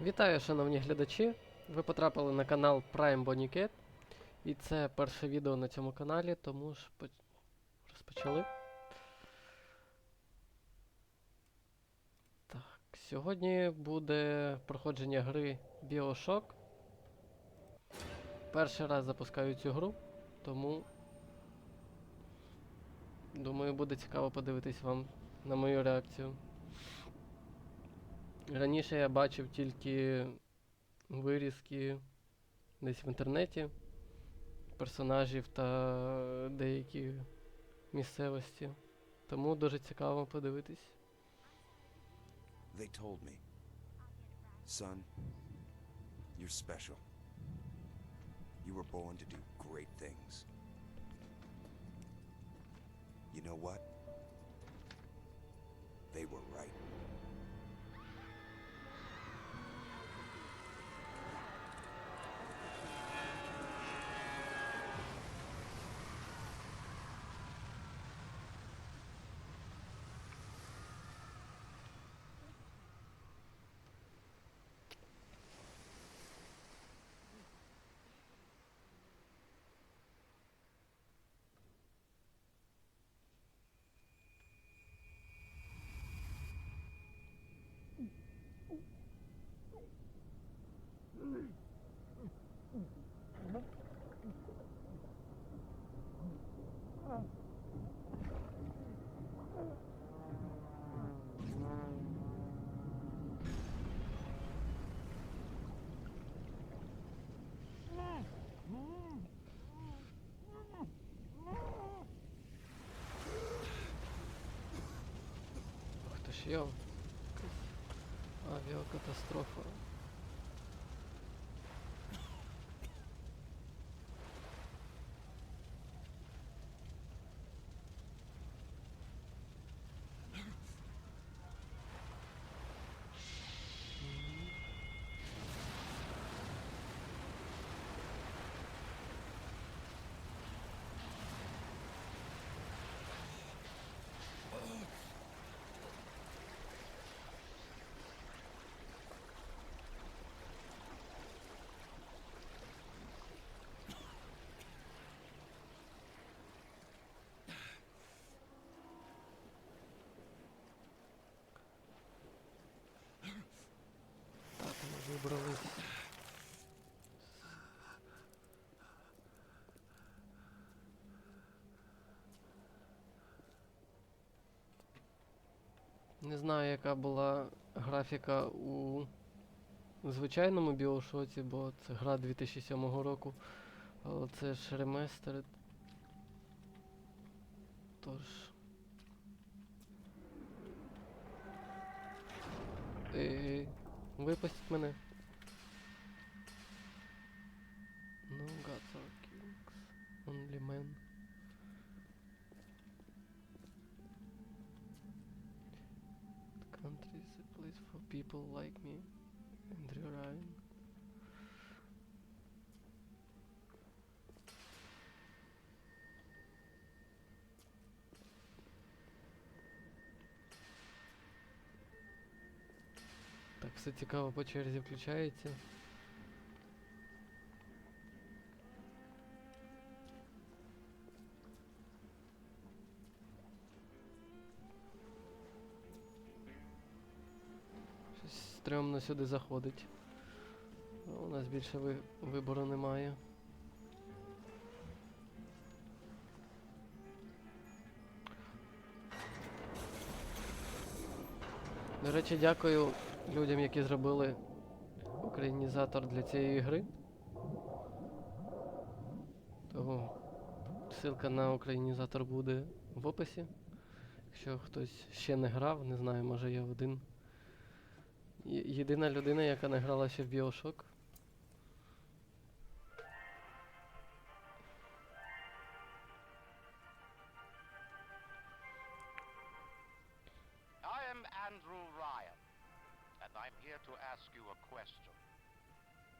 Вітаю, шановні глядачі! Ви потрапили на канал Prime Bonnie Cat. І це перше відео на цьому каналі, тому ж поч- розпочали. Так, сьогодні буде проходження гри Bioshock. Перший раз запускаю цю гру, тому думаю, буде цікаво подивитись вам на мою реакцію. Раніше я бачив тільки вирізки десь в інтернеті персонажів та деякі місцевості. Тому дуже цікаво подивитись. They told me. Son, you're special. You were born to do great things. You know what? Ах ти ж йо. Авіакатастрофа. Так, ми вибрались. Не знаю, яка була графіка у звичайному біошоці, бо це гра 2007 року. Але це ж реместер. Тож. Випустіть мене. No gods or kings, only men. people like me, Andrew Ryan. Так, все цікаво по черзі включається. Стрьомно сюди заходить. Ну, У нас більше ви... вибору немає. До речі, дякую людям, які зробили українізатор для цієї гри. Того ссылка на українізатор буде в описі. Якщо хтось ще не грав, не знаю, може я один. Є- Єдина людина, яка не грала ще в Bioshock. I am Andrew Ryan, and I'm here to ask you a question.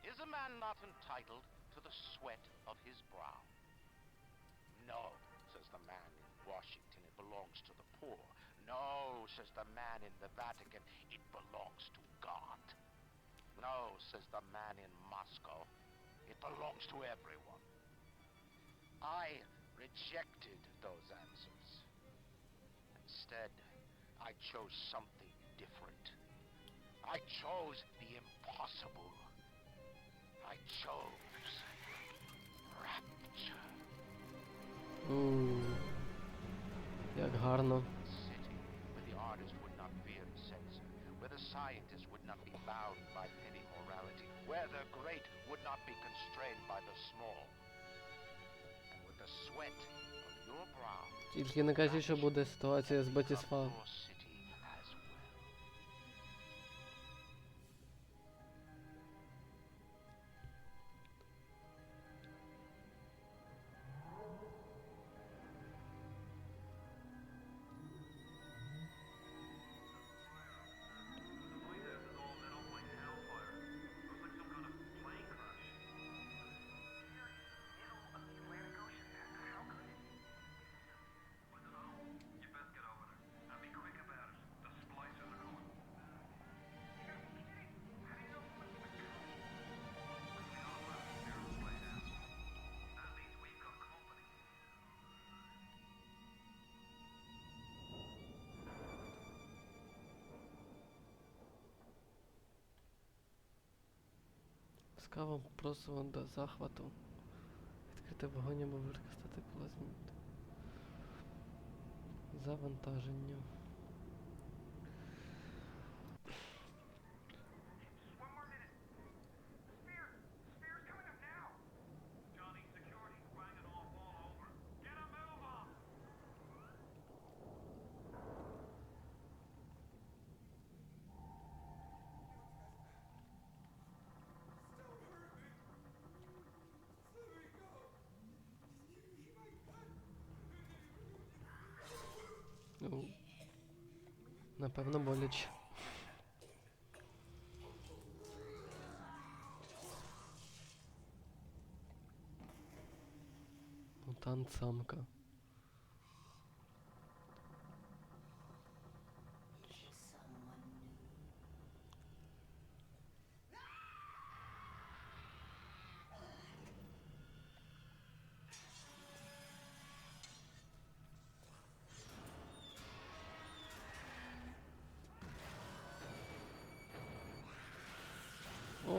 Is a man not entitled to the sweat of his brow? No, says the man in Washington, it belongs to the poor. No, says the man in the Vatican, it belongs to God. No, says the man in Moscow. It belongs to everyone. I rejected those answers. Instead, I chose something different. I chose the impossible. I chose rapture. Mm. City where the artist would not fear censor, where the scientist bound by petty morality, where the great would not be constrained by the small. And with the sweat of your brow, Тільки не кажіть, що буде ситуація з of кавом просимо до захвату. Відкрити вогонь або використати плазміт. Завантаження. Напевно, боляче. Мутант самка.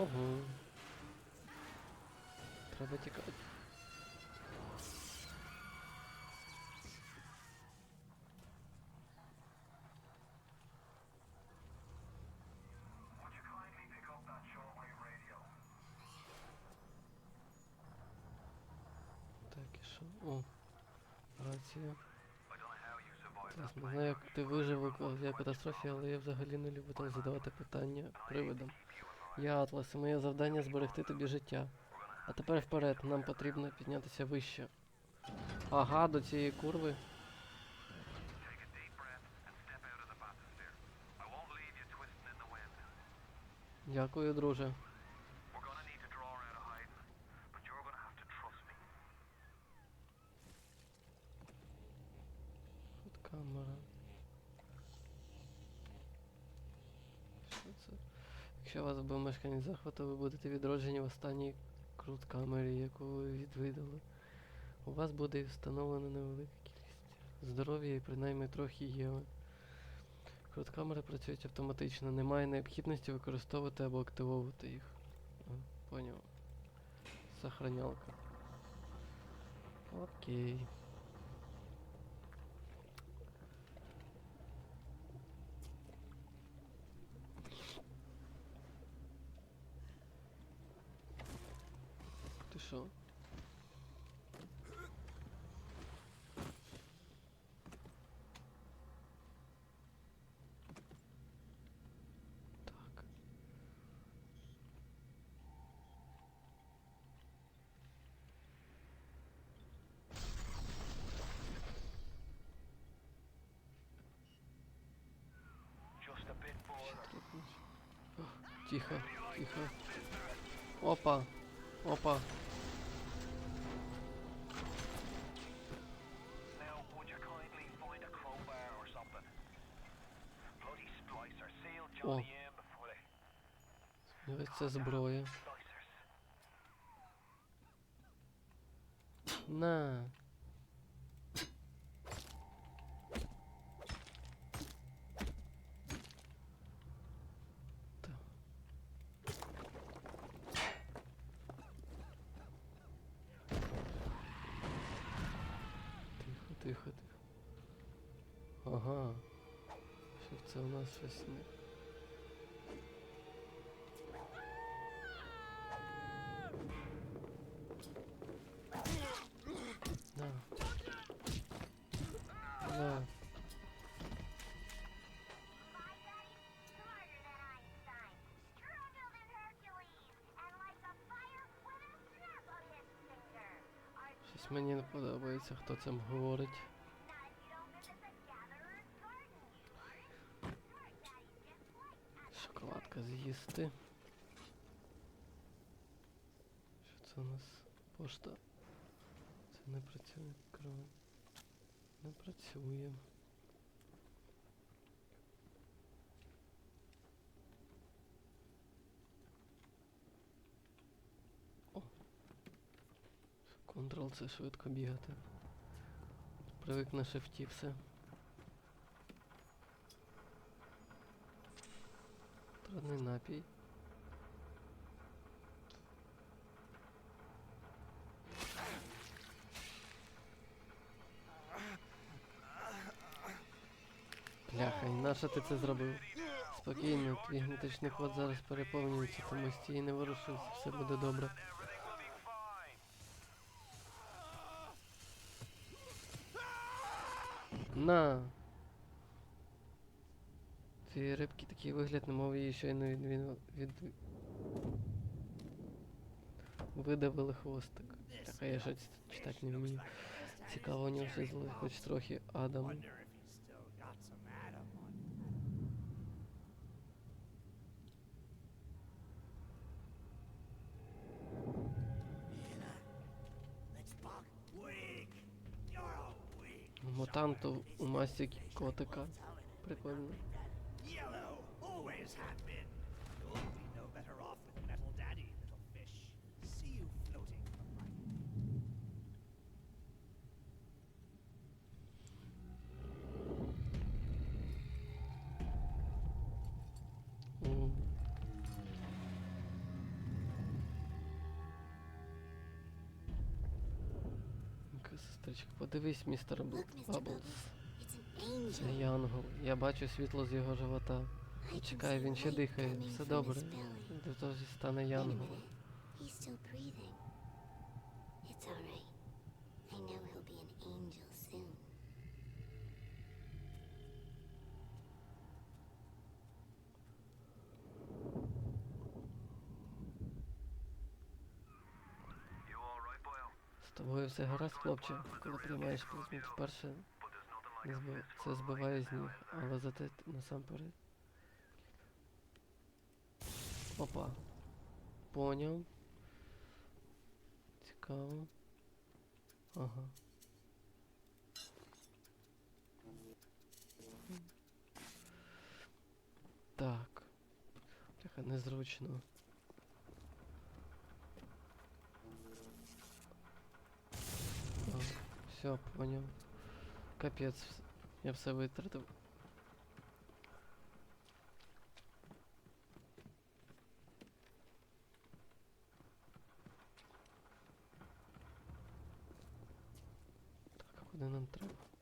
Ого. Треба тікати. О, рація. Не знаю, як ти вижив у катастрофі, але я взагалі не люблю так задавати питання привидам. Я Атлас, і моє завдання зберегти тобі життя. А тепер вперед, нам потрібно піднятися вище. Ага, до цієї курви. Дякую, друже. Тут камера. Що це? Якщо вас був мешканець захвату, ви будете відроджені в останній крут камері, яку ви відвідали. У вас буде встановлена невелика кількість здоров'я і принаймні трохи єви. Круткамери працюють автоматично, немає необхідності використовувати або активовувати їх. Поняв. Сохранялка. Окей. Ти що? Так. Тихо, тихо. Опа, опа. Це зброя. На. Тихо, тихо, тихо. Ага. Що це у нас щось не. Щось мені не подобається, хто цим говорить. Шоколадка з'їсти. Що це у нас? Пошта. Це не працює. Кров. Не працює. Ctrl це швидко бігати. Привик на шифті все. Трудний напій. Бляха, і нащо ти це зробив? Спокійно, твій генетичний код зараз переповнюється, тому стій не ворушись, все буде добре. На! Ці рибки такий вигляд, немов її щойно від, від, від... Видавили хвостик. Так, а я щось читати не вмію. Цікаво, у нього щось хоч трохи Адам. Мутанту у масі котика. Прикольно. Подивись, містер. Баблс. Це. Янгол. Я бачу світло з його живота. Чекай, він ще дихає. Все добре. До того ж стане Wait тобою все гаразд, хлопче. Коли приймаєш плазму вперше, це збиває з ніг, але зате насамперед. Опа. Поняв. Цікаво. Ага. Так. Трохи незручно. Все, понял. Капець, вс- я все витратив. Так, а куди нам треба?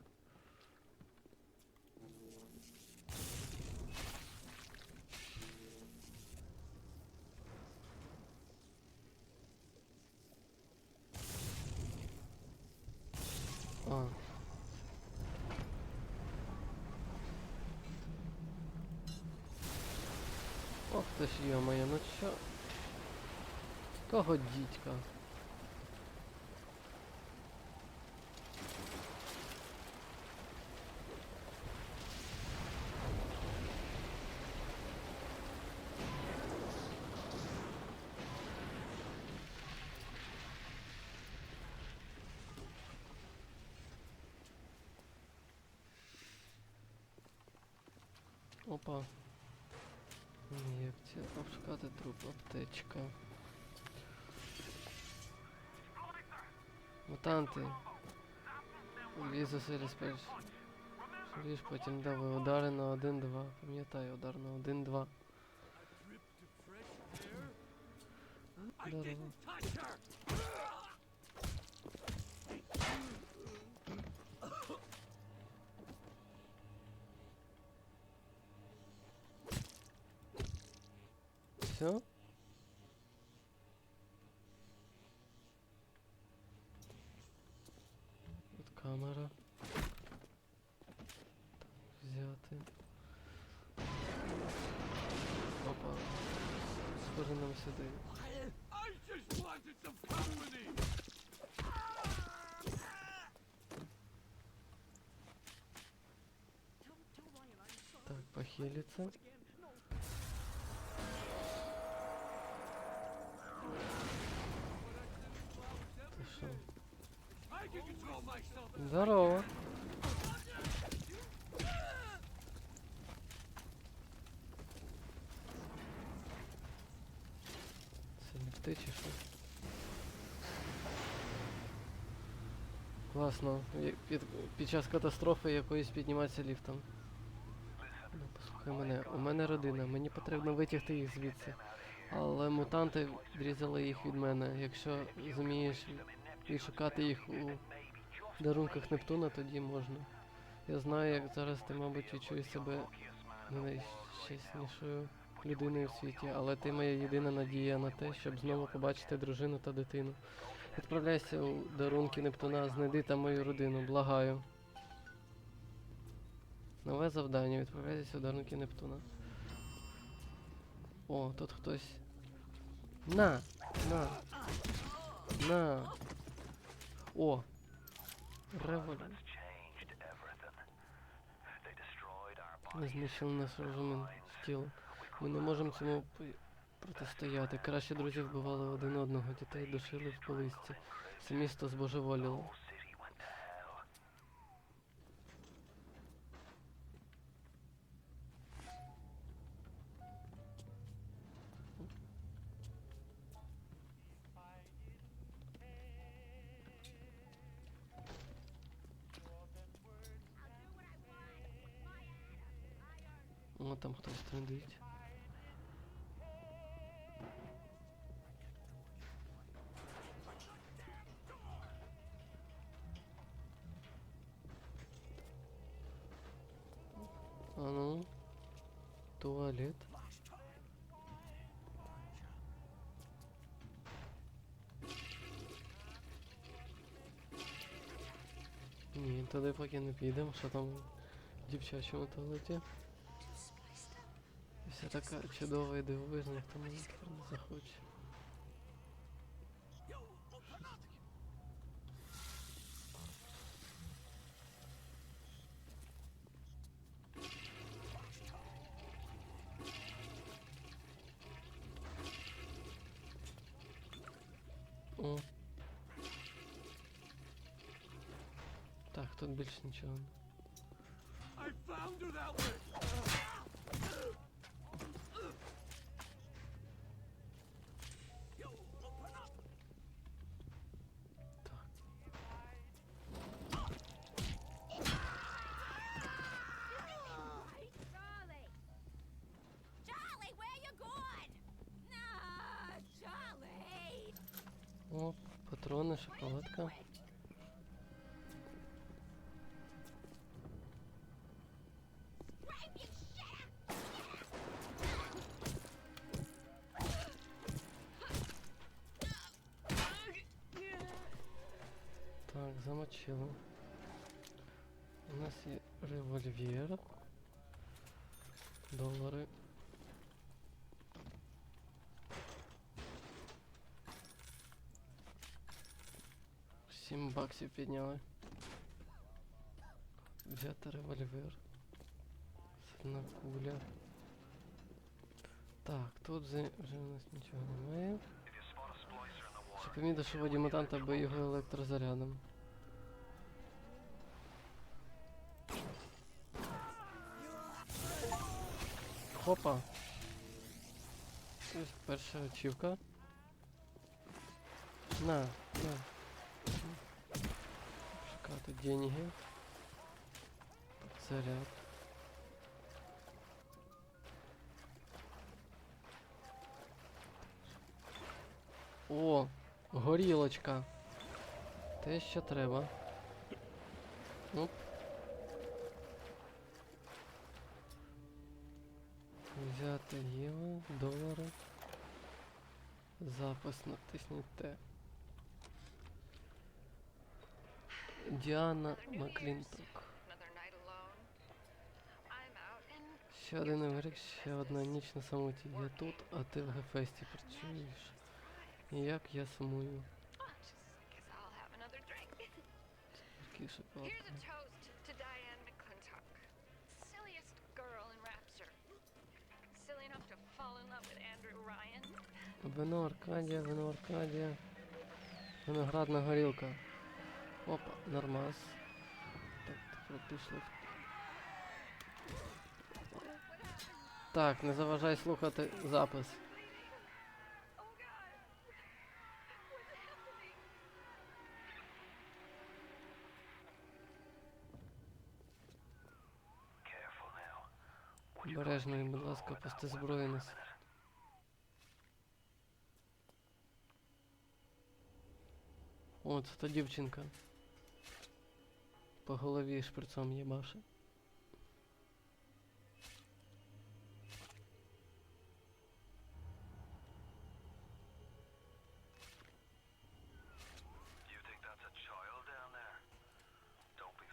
wszystko. Opa. Nie, gdzie? Na przykład trup, apteczka. Мутанти. Зусилля спершу. Швидш, потім дави удари на 1-2. Пам'ятай, удар на 1-2. Здорово. Все? Схоже нам сюди. Так, похилиться. Здорово. Чи що? Класно. Під, під час катастрофи якоїсь підніматися ліфтом. Ну, послухай мене, у мене родина, мені потрібно витягти їх звідси. Але мутанти відрізали їх від мене. Якщо зумієш відшукати їх у дарунках Нептуна, тоді можна. Я знаю, як зараз ти, мабуть, відчуєш себе найщаснішою людиною в світі, але ти моя єдина надія на те, щоб знову побачити дружину та дитину. Відправляйся у дарунки Нептуна, знайди там мою родину, благаю. Нове завдання. Відправляйтеся у дарунки Нептуна. О, тут хтось. На! На! На! О! Револю. Ми знищили наш розум тіло. Ми не можемо цьому протистояти. Краще друзі вбивали один одного, дітей душили в колисці. Це місто збожеволіло. Там хтось трендить. Туди поки не підемо, що там в дівчачому туалеті. Вся така чудова і дивовижна, хто мені тепер не захоче. Що це? О. Так, тут більше нічого. не- Так. Charlie! Так. У нас є револьвер. Долари. Сім баксів підняли. Взяти револьвер. Сильна куля. Так, тут вже у нас нічого немає. Ще помітив, що воді мутанта бив його електрозарядом. Хопа. Ось перша ачівка. На, на. Шукати деньги. Заряд. О, горілочка. Те, що треба. Оп. Взяти євро, долари. Запис натисніть Т. Діана Маклінток. Ще один ігрик, ще одна ніч на самоті. Я тут, а ти в Гефесті працюєш. Як я сумую. Такий шоколад. Вино Аркадія, вино Аркадія. Виноградна горілка. Опа, нормас. Так, тепер пішло. Так, не заважай слухати запис. God, what's happening? Бережно, і, будь ласка, пусти зброю нас. О, це та дівчинка. По голові шприцом їбаше.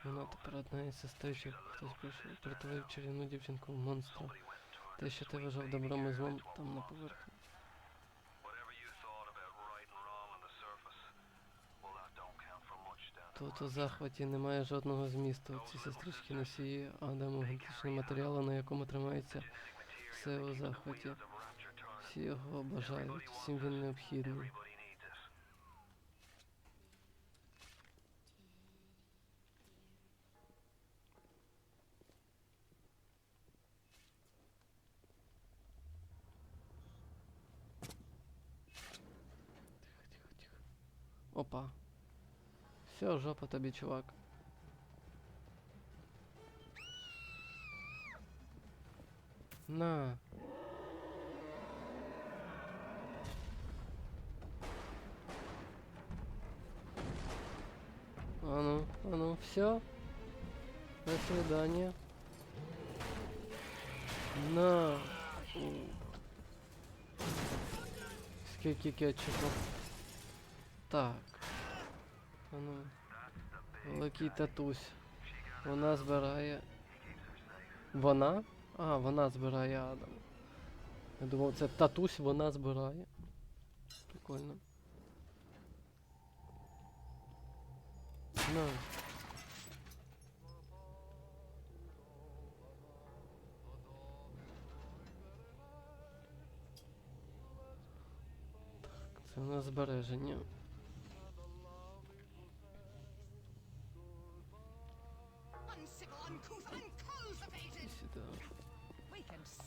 Вона тепер одна із сестричок. Хтось прийшов, притворив чарівну дівчинку в монстра. Те, що ти вважав добром і злом, там на поверхні. Тут у захваті немає жодного змісту. Ці сестрички носії Адаму генетичного матеріалу, на якому тримається все у захваті. Всі його бажають, всім він необхідний. Опа. Все, жопа тобі, чувак. На. А ну, а ну, все. До свидания. На. Скільки кетчупу. Так. А ну. Великий татусь. Вона збирає. Вона? А, вона збирає Адам. Я думав, це татусь вона збирає. Прикольно. На. Так, це у нас збереження.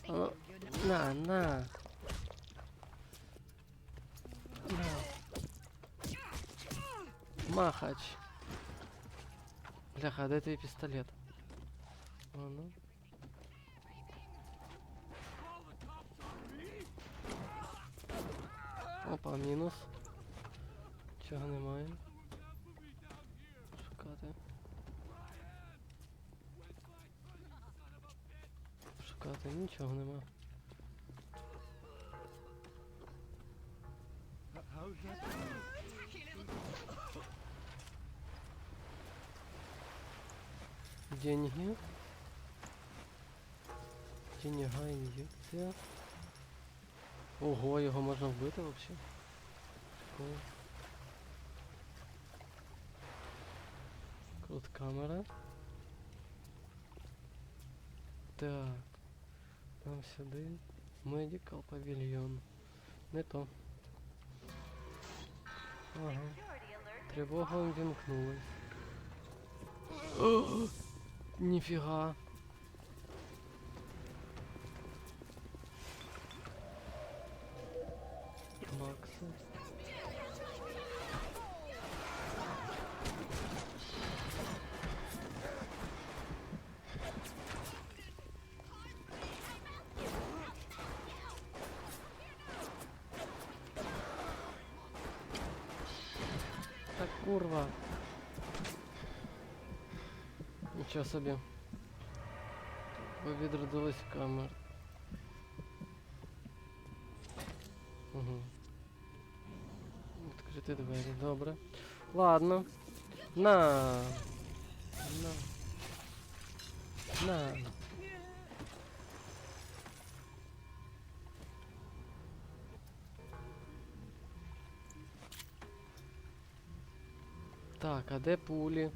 We can see А, you на, на. На. Махач. Бляха, а де твій пістолет? А ну. Опа, мінус. Чого немає? Шукати. Шукати нічого нема. Деньги. Деньга, ін'єкція. Ого, його можна вбити взагалі. Прикол. Крут камера. Так. Нам сюди. Медикал павільйон. Не то. Ага. Тривога увімкнулась. Ніфіга. Макса. Курва. Нічого собі. Ви відродились камер. Угу. Відкрити двері, добре. Ладно. На. А де пулі?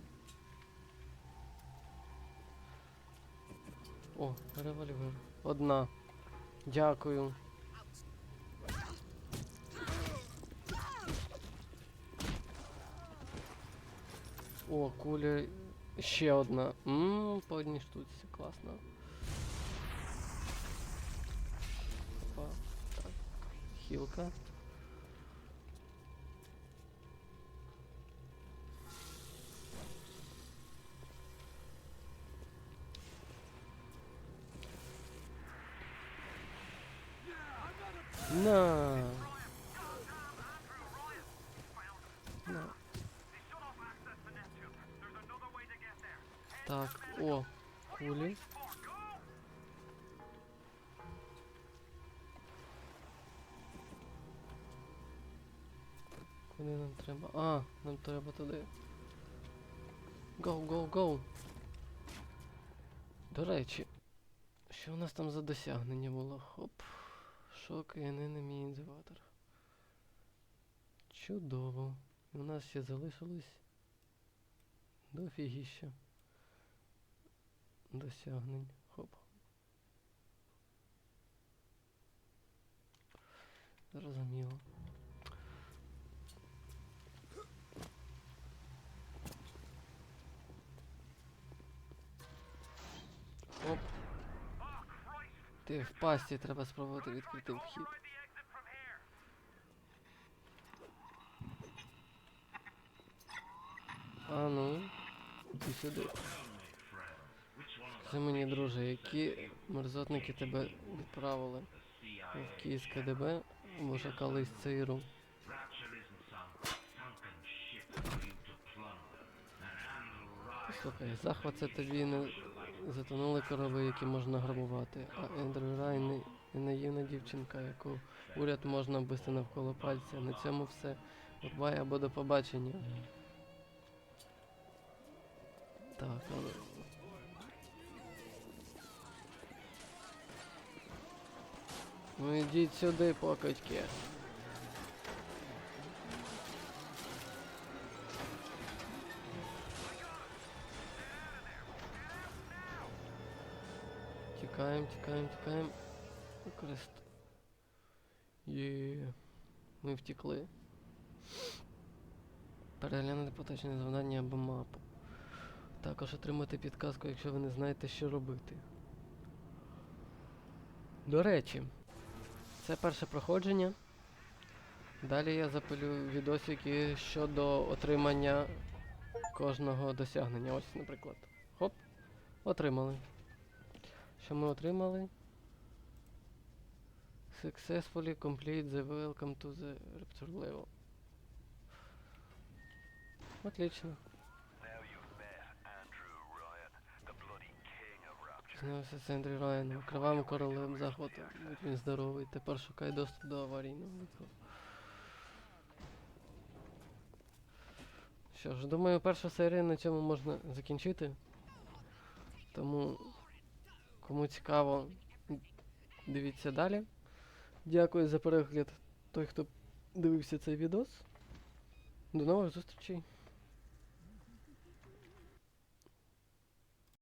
О, револьвер. Одна. Дякую. О, куля. Ще одна. Ммм, по одній штуці, класно. Хілка. На. На. Так, о, кулі. Куди нам треба? А, нам треба туди. Гоу, гоу, гоу. До речі, що у нас там за досягнення було? Хоп. Шок і enemy інзиватор. Чудово. У нас ще залишилось дофігіща досягнень. Хоп. Зрозуміло. Оп. Ти в пасті треба спробувати відкрити вхід. А ну, ти сюди. Скажи мені, друже, які мерзотники тебе відправили в Київське ДБ, може колись ЦРУ. Слухай, захват це тобі не затонули корови, які можна грабувати, а Ендрю Райн не- наївна дівчинка, яку уряд можна вбити навколо пальця. На цьому все. Бувай або до побачення. Так, але. Ну ідіть сюди, покидьки. Тікаємо, тікаємо, тікаємо. Використ. Є. Ми втекли. Переглянути поточне завдання або мапу. Також отримати підказку, якщо ви не знаєте, що робити. До речі, це перше проходження. Далі я запилю відосики щодо отримання кожного досягнення. Ось, наприклад. Хоп. Отримали. Що ми отримали? Successfully complete the welcome to the Rapture level. Отлично. Знався з Ендрю Райаном, кривавим королем захвату. Будь він здоровий. Тепер шукай доступ до аварійного виходу. Що ж, думаю, першу серію на цьому можна закінчити. Тому, кому цікаво, дивіться далі. Дякую за перегляд той, хто дивився цей відос. До нових зустрічей!